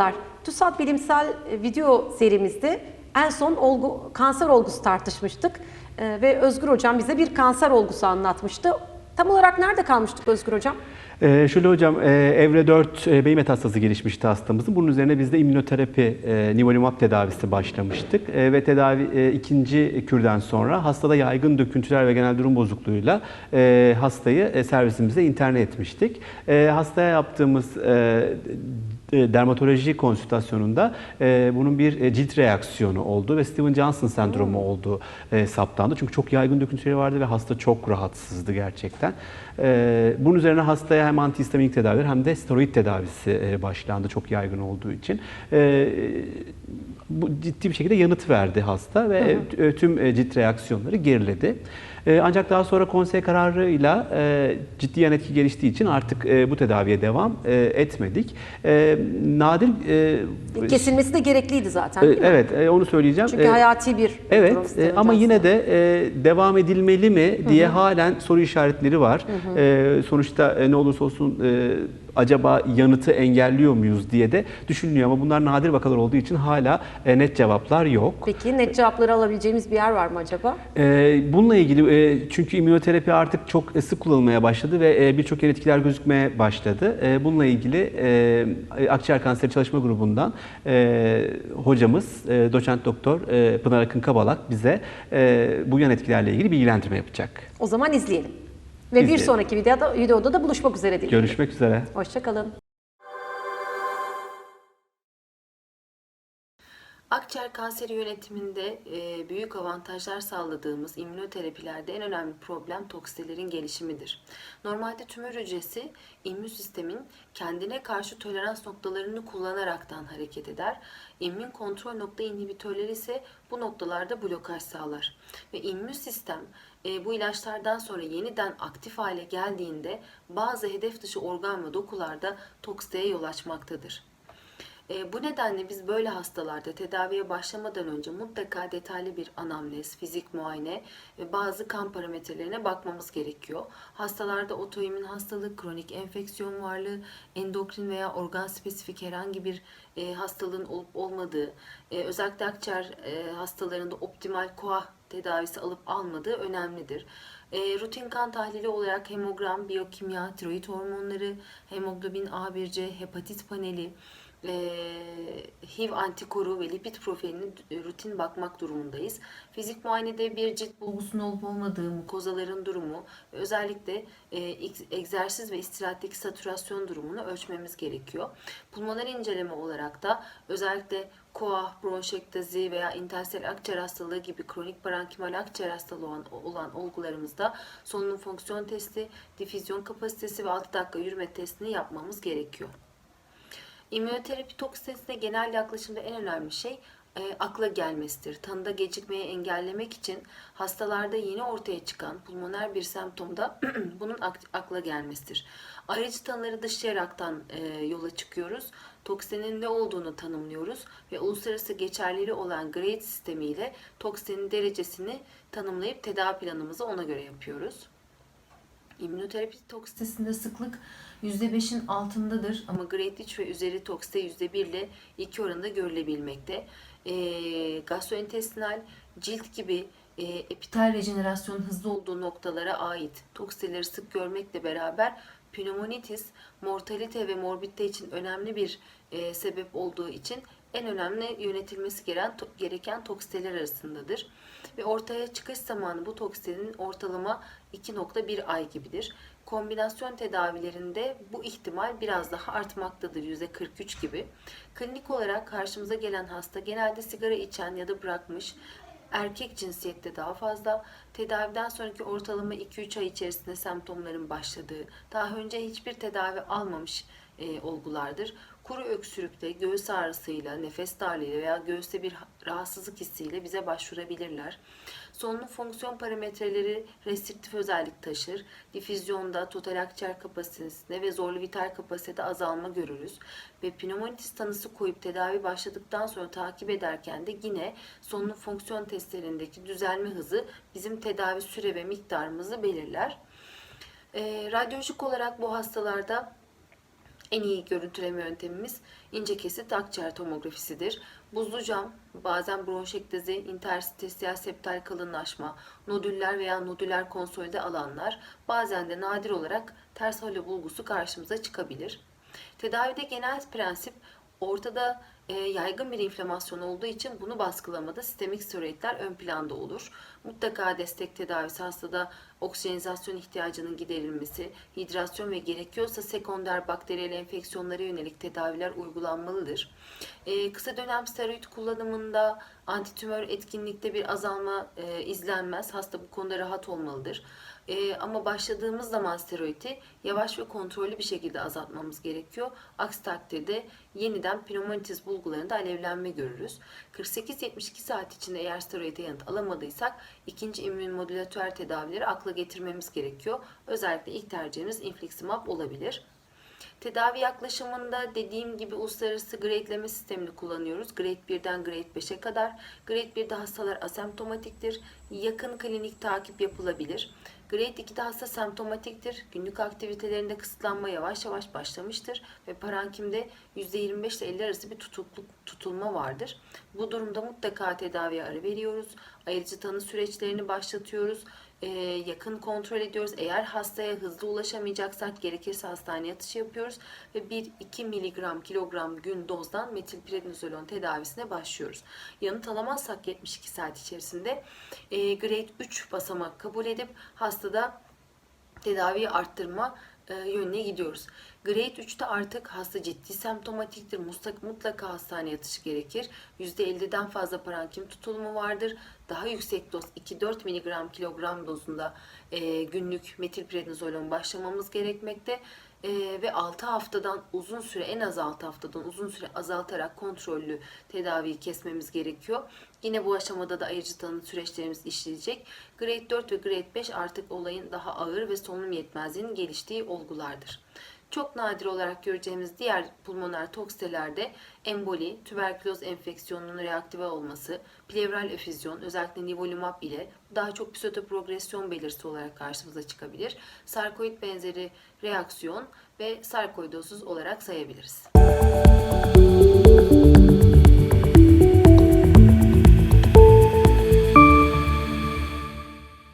Merhabalar. TÜSAT bilimsel e, video serimizde en son olgu, kanser olgusu tartışmıştık. E, ve Özgür Hocam bize bir kanser olgusu anlatmıştı. Tam olarak nerede kalmıştık Özgür Hocam? Ee, şöyle hocam, e, evre 4 e, beyin metastazı gelişmişti hastamızın. Bunun üzerine biz de immünoterapi, e, nivolumab tedavisi başlamıştık. E, ve tedavi e, ikinci kürden sonra hastada yaygın döküntüler ve genel durum bozukluğuyla e, hastayı e, servisimize interne etmiştik. E, hastaya yaptığımız e, dermatoloji konsültasyonunda e, bunun bir e, cilt reaksiyonu oldu ve Steven Johnson sendromu olduğu e, saptandı. Çünkü çok yaygın döküntüleri vardı ve hasta çok rahatsızdı gerçekten. E, bunun üzerine hastaya hem antihistaminik tedaviler hem de steroid tedavisi e, başlandı çok yaygın olduğu için. E, bu ciddi bir şekilde yanıt verdi hasta ve e, tüm e, cilt reaksiyonları geriledi. E, Ancak daha sonra konsey kararıyla e, ciddi yan etki geliştiği için artık e, bu tedaviye devam e, etmedik. Nadir e, Kesilmesi de gerekliydi zaten e, evet e, onu söyleyeceğim. Çünkü E, hayati bir Evet e, ama yine de e, devam edilmeli mi diye halen soru işaretleri var. E, sonuçta e, ne olursa olsun e, acaba yanıtı engelliyor muyuz diye de düşünülüyor ama bunlar nadir vakalar olduğu için hala e, net cevaplar yok. Peki net cevapları alabileceğimiz bir yer var mı acaba? Ee, Bununla ilgili e, çünkü immünoterapi artık çok sık kullanılmaya başladı ve e, birçok yan etkiler gözükmeye başladı. E, Bununla ilgili e, akciğer kanseri çalışma grubundan e, hocamız e, doçent doktor e, Pınar Akın Kabalak bize e, bu yan etkilerle ilgili bilgilendirme yapacak. O zaman izleyelim. Ve bir İzleyelim. sonraki videoda, videoda da buluşmak üzere dilerim. Görüşmek üzere. Hoşçakalın. Akciğer kanseri yönetiminde e, büyük avantajlar sağladığımız immünoterapilerde en önemli problem toksitelerin gelişimidir. Normalde tümör hücresi immün sistemin kendine karşı tolerans noktalarını kullanaraktan hareket eder. İmmün kontrol nokta inhibitörleri ise bu noktalarda blokaj sağlar. Ve immün sistem e, bu ilaçlardan sonra yeniden aktif hale geldiğinde bazı hedef dışı organ ve dokularda toksiteye yol açmaktadır. E, bu nedenle biz böyle hastalarda tedaviye başlamadan önce mutlaka detaylı bir anamnez, fizik muayene ve bazı kan parametrelerine bakmamız gerekiyor. Hastalarda otoimmün hastalık, kronik enfeksiyon varlığı, endokrin veya organ spesifik herhangi bir e, hastalığın olup olmadığı, e, özellikle akciğer e, hastalarında optimal koa tedavisi alıp almadığı önemlidir. E, rutin kan tahlili olarak hemogram, biyokimya, tiroid hormonları, hemoglobin A1C, hepatit paneli, e, HIV antikoru ve lipid profilini e, rutin bakmak durumundayız. Fizik muayenede bir cilt bulgusunun olup olmadığı, mukozaların durumu özellikle e, egz- egzersiz ve istirahatteki satürasyon durumunu ölçmemiz gerekiyor. Pulmoner inceleme olarak da özellikle koah, bronşektazi veya intersel akciğer hastalığı gibi kronik parenkimal akciğer hastalığı olan, olan olgularımızda solunum fonksiyon testi, difüzyon kapasitesi ve 6 dakika yürüme testini yapmamız gerekiyor. İmmünoterapi toksitesine genel yaklaşımda en önemli şey e, akla gelmesidir. Tanıda gecikmeyi engellemek için hastalarda yeni ortaya çıkan pulmoner bir semptomda bunun ak- akla gelmesidir. Aracı tanıları dışlayaraktan e, yola çıkıyoruz. Toksinin ne olduğunu tanımlıyoruz ve uluslararası geçerliliği olan grade sistemiyle toksinin derecesini tanımlayıp tedavi planımızı ona göre yapıyoruz. İmmünoterapi toksitesinde sıklık %5'in altındadır ama grade 3 ve üzeri toksite %1 ile 2 oranında görülebilmekte. E, gastrointestinal, cilt gibi e, epitel rejenerasyonun hızlı olduğu noktalara ait toksiteleri sık görmekle beraber pneumonitis, mortalite ve morbidite için önemli bir e, sebep olduğu için en önemli yönetilmesi gereken, gereken toksiteler arasındadır. Ve ortaya çıkış zamanı bu toksitenin ortalama 2.1 ay gibidir. Kombinasyon tedavilerinde bu ihtimal biraz daha artmaktadır %43 gibi. Klinik olarak karşımıza gelen hasta genelde sigara içen ya da bırakmış erkek cinsiyette daha fazla, tedaviden sonraki ortalama 2-3 ay içerisinde semptomların başladığı, daha önce hiçbir tedavi almamış e, olgulardır. Kuru öksürükte, göğüs ağrısıyla, nefes darlığıyla veya göğüste bir rahatsızlık hissiyle bize başvurabilirler. Solunum fonksiyon parametreleri restriktif özellik taşır. Difüzyonda, total akciğer kapasitesinde ve zorlu vital kapasitede azalma görürüz. Ve pneumonitis tanısı koyup tedavi başladıktan sonra takip ederken de yine solunum fonksiyon testlerindeki düzelme hızı bizim tedavi süre ve miktarımızı belirler. E, radyolojik olarak bu hastalarda En iyi görüntüleme yöntemimiz ince kesit akciğer tomografisidir. Buzlu cam, bazen bronşektezi, interstitiyal septal kalınlaşma, nodüller veya nodüler konsolide alanlar, bazen de nadir olarak ters halo bulgusu karşımıza çıkabilir. Tedavide genel prensip ortada e, yaygın bir inflamasyon olduğu için bunu baskılamada sistemik steroidler ön planda olur. Mutlaka destek tedavisi hastada oksijenizasyon ihtiyacının giderilmesi, hidrasyon ve gerekiyorsa sekonder bakteriyel enfeksiyonlara yönelik tedaviler uygulanmalıdır. E, kısa dönem steroid kullanımında antitümör etkinlikte bir azalma e, izlenmez. Hasta bu konuda rahat olmalıdır. Ee, ama başladığımız zaman steroidi yavaş ve kontrollü bir şekilde azaltmamız gerekiyor. Aksi takdirde yeniden pneumonitis bulgularında alevlenme görürüz. 48-72 saat içinde eğer steroide yanıt alamadıysak ikinci immünomodülatör tedavileri akla getirmemiz gerekiyor. Özellikle ilk tercihimiz infliximab olabilir. Tedavi yaklaşımında dediğim gibi uluslararası gradeleme sistemini kullanıyoruz. Grade 1'den Grade 5'e kadar. Grade 1'de hastalar asemptomatiktir. Yakın klinik takip yapılabilir. Grade 2'de hasta semptomatiktir. Günlük aktivitelerinde kısıtlanma yavaş yavaş başlamıştır ve parankimde %25 ile 50 arası bir tutukluk, tutulma vardır. Bu durumda mutlaka tedaviye ara veriyoruz. Ayırıcı tanı süreçlerini başlatıyoruz. Ee, yakın kontrol ediyoruz. Eğer hastaya hızlı ulaşamayacaksak gerekirse hastane yatışı yapıyoruz ve 1-2 miligram kilogram gün dozdan metilprednizolon tedavisine başlıyoruz. Yanıt alamazsak 72 saat içerisinde e, grade 3 basamak kabul edip hastada tedaviyi arttırma e, yönüne gidiyoruz. Grade 3'te artık hasta ciddi semptomatiktir. Mutlaka, mutlaka hastane yatışı gerekir. %50'den fazla parankim tutulumu vardır. Daha yüksek doz 2-4 mg kilogram dozunda e, günlük metilprednizolon başlamamız gerekmekte. E, ve 6 haftadan uzun süre en az 6 haftadan uzun süre azaltarak kontrollü tedaviyi kesmemiz gerekiyor. Yine bu aşamada da ayırıcı tanı süreçlerimiz işleyecek. Grade 4 ve Grade 5 artık olayın daha ağır ve solunum yetmezliğinin geliştiği olgulardır. Çok nadir olarak göreceğimiz diğer pulmoner toksilerde emboli, tüberküloz enfeksiyonunun reaktive olması, plevral efüzyon, özellikle nivolumab ile daha çok pseudoprogresyon belirtisi olarak karşımıza çıkabilir. Sarkoid benzeri reaksiyon ve sarkoidozuz olarak sayabiliriz.